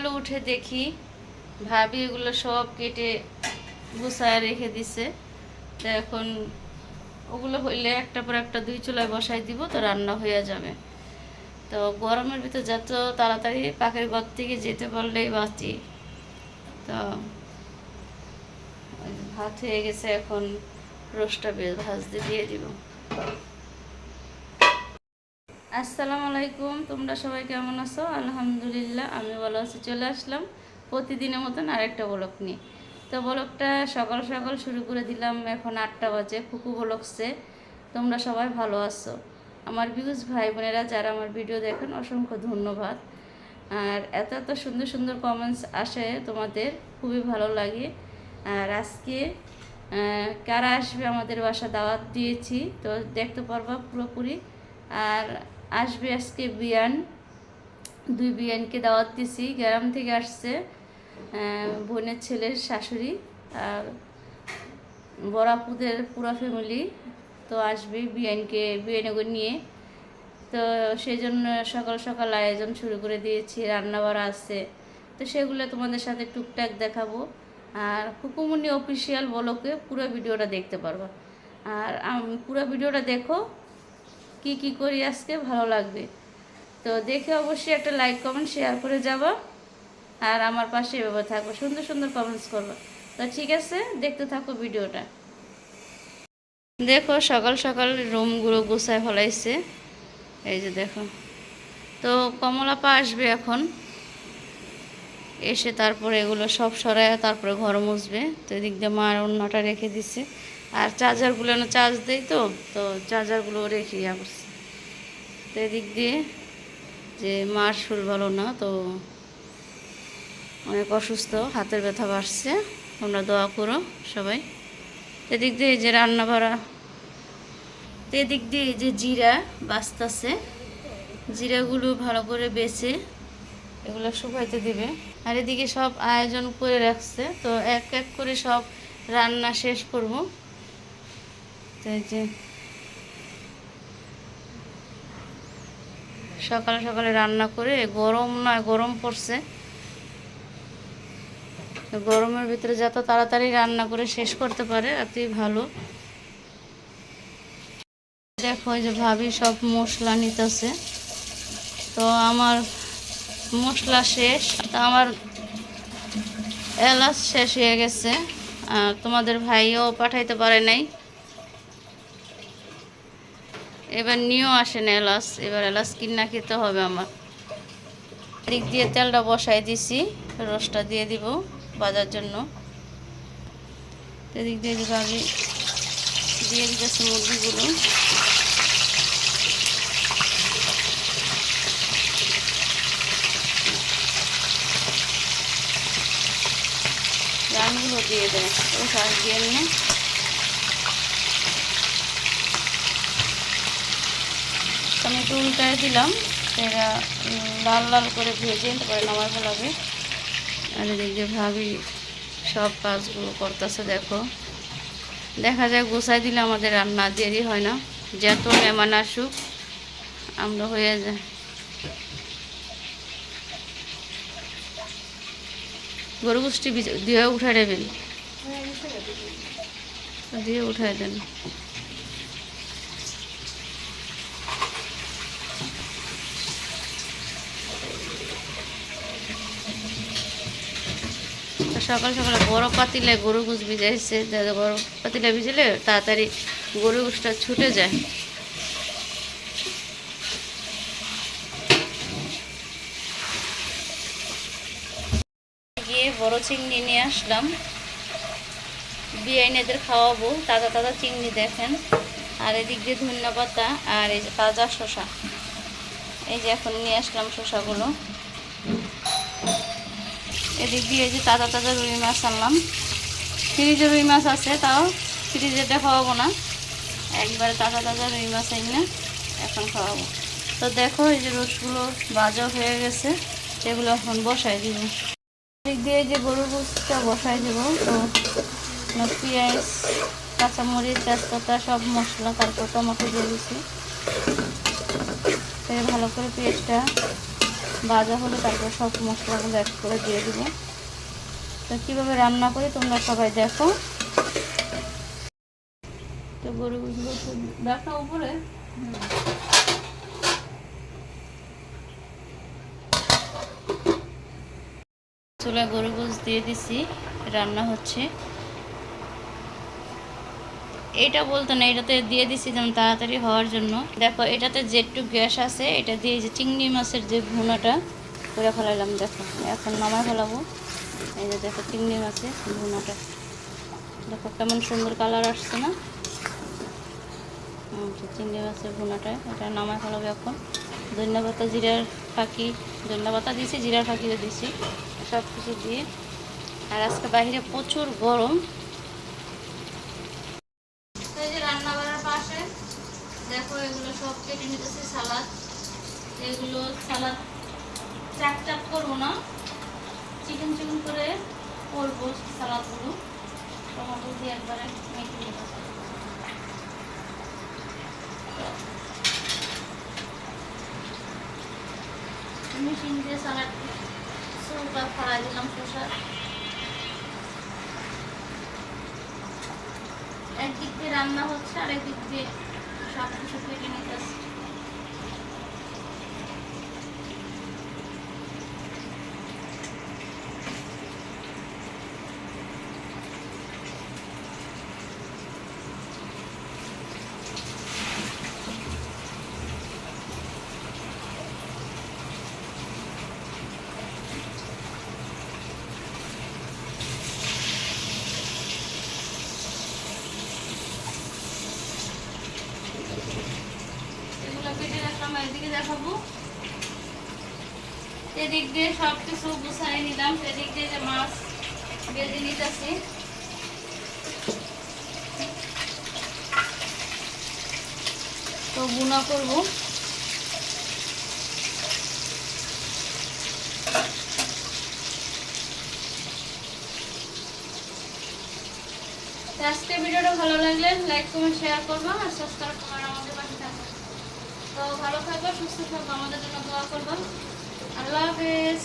সকালে উঠে দেখি। ভাবি এগুলো সব কেটে গুছায় রেখে দিছে। তো এখন ওগুলো হইলে একটা পর একটা দুই চুলায় বসাই দিব, তো রান্না হয়ে যাবে। তো গরমের ভিতর যত তাড়াতাড়ি পাখির ঘর থেকে যেতে পারলেই বাঁচি। তো ভাত হয়ে গেছে, এখন রোস্টটা ভাজতে দিয়ে দিব। আসসালামু আলাইকুম, তোমরা সবাই কেমন আছো? আলহামদুলিল্লাহ, আমি ভালো আছি, চলে আসলাম প্রতিদিনের মতন আরেকটা ব্লক নিয়ে। তো ব্লকটা সকাল সকাল শুরু করে দিলাম, এখন আটটা বাজে ফুকু ব্লকসে তোমরা সবাই ভালো আছো? আমার ভিউজ ভাই বোনেরা, যারা আমার ভিডিও দেখেন, অসংখ্য ধন্যবাদ। আর এত এত সুন্দর সুন্দর কমেন্টস আসে তোমাদের, খুবই ভালো লাগে। আর আজকে কারা আসবে আমাদের বাসা দাওয়াত দিয়েছি, তো দেখতে পারবা পুরোপুরি। আর আসবে আজকে বিয়ান। দুই বিয়ানকে দাওয়াত দিছি, গ্রাম থেকে আসছে বোনের ছেলের শাশুড়ি আর বরাপুদের পুরা ফ্যামিলি তো আসবে বিয়ানকে বিয়ানকে নিয়ে। তো সেই জন্য সকাল সকাল আয়োজন শুরু করে দিয়েছি রান্না বাড়া আছে। তো সেগুলো তোমাদের সাথে টুকটাক দেখাবো। আর কুকুমনি অফিসিয়াল বলকে পুরো ভিডিওটা দেখতে পারবা। আর পুরো ভিডিওটা দেখো কি কি করি আজকে? ভালো লাগবে। তো দেখে অবশ্যই একটা লাইক কমেন্ট শেয়ার করে যাবা। আর আমার পাশে এভাবে থাকব। সুন্দর সুন্দর কমেন্টস করবা। তো ঠিক আছে, দেখতে থাকো ভিডিওটা। দেখো, সকাল সকাল রুমগুলো গুছায় ফলাইছে। এই যে দেখো। তো কমলাপা আসবে এখন। এসে তারপরে এগুলো সব সরায় তারপরে ঘর মুছবে। তো এদিক দিয়ে মার অন্যটা রেখে দিছে। আর চার্জারগুলো না চার্জ দেয় তো তো চার্জারগুলো রেখে করছে। তো এদিক দিয়ে যে মার শুল ভালো না, তো অনেক অসুস্থ, হাতের ব্যথা বাড়ছে, তোমরা দোয়া করো সবাই। এদিক দিয়ে যে রান্না বাড়া তো এদিক দিয়ে যে জিরা বাস্তাছে জিরাগুলো ভালো করে বেছে এগুলো শুকাইতে দিবে। আর এদিকে সব আয়োজন করে রাখছে, তো এক এক করে সব রান্না শেষ করব। সকালে সকালে রান্না করে, গরম নয় গরম পড়ছে। গরমের ভিতরে যত তাড়াতাড়ি রান্না করে শেষ করতে পারে এতই ভালো। দেখো যে ভাবি সব মশলা নিতেছে। তো আমার মশলা শেষ, তো আমার এলাচ শেষ হয়ে গেছে। আর তোমাদের ভাইও পাঠাইতে পারে নাই। এবার নিয়েও আসে না এলাচ, এবার এলাচ কিনা খেতে হবে আমার। দিক দিয়ে তেলটা বসাই দিছি, রসটা দিয়ে দিব বাজার জন্য। এদিক দিয়ে দিকে আমি দিয়ে দিতেছি মুরগিগুলো। রানগুলো দিয়ে দেয় ওই শাক দিয়ে নিয়ে। আমি একটু উল্টায় দিলাম। উম, লাল লাল করে ভেজে তারপরে নামাই ফেলাবে আর এদিক ভাবি সব কাজগুলো করতেছে দেখো। দেখা যায় গোছাই দিলে আমাদের রান্না দেরি হয় না। যত মেহমান আসুক আমরা হয়ে যায়। গরু গোষ্ঠী দিয়ে উঠাই দেবেন দিয়ে উঠাই দেন। সকাল সকালে বড় পাতিলে গরু গুছ ভিজাইছে বড় পাতিলে ভিজলে তাড়াতাড়ি গরু গুছটা ছুটে যায়। গিয়ে বড় চিংড়ি নিয়ে আসলাম। বিয়াইনেদের খাওয়াবো, তাজা তাজা চিংড়ি দেখেন। আর এদিক দিয়ে ধনিয়া পাতা আর এই যে তাজা শসা। এই যে এখন নিয়ে আসলাম শসাগুলো। এদিক দিয়ে যে তাজা তাজা রুই মাছ আনলাম। ফ্রিজে রুই মাছ আছে, তাও ফ্রিজেটা খাওয়াবো না। একবারে তাজা তাজা রুই মাছ এনে এখন খাওয়াবো। তো দেখো, এই যে রসগুলো ভাজা হয়ে গেছে সেগুলো এখন বসাই দিব। দিক দিয়ে যে গরুর গোস্তটা বসাই দেব। তো পেঁয়াজ, কাঁচামরিচ, তেজপাতা, সব মশলা, তারপর টমেটো দিয়ে দিচ্ছি ভালো করে পেঁয়াজটা ভাজা হলে তারপর সব মশলাগুলো এক করে দিয়ে দিব। তো কীভাবে রান্না করি তোমরা সবাই দেখো। তো গরু দেখা উপরে। চুলা গরু দিয়ে দিছি, রান্না হচ্ছে। এটা বলতো না, এটাতে দিয়ে দিছি যেমন তাড়াতাড়ি হওয়ার জন্য। দেখো, এটাতে যেটুকু গ্যাস আছে, এটা দিয়ে যে চিংড়ি মাছের যে ভুনাটা করে ফেলাইলাম, দেখো। এখন নামায় ফেলাবো। এই যে দেখো চিংড়ি মাছের ভুনাটা। দেখো কেমন সুন্দর কালার আসছে না? চিংড়ি মাছের ভুনাটা, এটা নামায় ফেলাবো এখন। ধনিয়া পাতা জিরার ফাঁকি। ধনিয়া পাতা দিয়েছি জিরার ফাঁকিও দিয়েছি সব কিছু দিয়ে। আর আজকে বাইরে প্রচুর গরম তো এই যে রান্না করার পাশে দেখো এগুলো সব কেটে নিতেছি, সালাদ। এগুলো সালাদ চাক চাক করব না। চিকেন চিকেন করে করব সালাদগুলো। টমেটো দিয়ে একবারে মেখে নেব। মেশিন দিয়ে সালাড সুটা ফড়াই দিলাম শসা। একদিক দিয়ে রান্না হচ্ছে আর একদিক দিয়ে সব কিছু কেটে নিতে আসছে এগুলো একদিকে দেখাবো এদিক দিয়ে সব গুছাই নিলাম। সেদিক দিয়ে যে মাছ বেজে নিতেছি। তো বুনা করব। আজকে ভিডিওটা ভালো লাগলে লাইক, কমেন্ট, শেয়ার করব আর সাবস্ক্রাইব তো ভালো থাকব সুস্থ থাকব আমাদের জন্য দোয়া করব। আল্লাহ হাফেজ।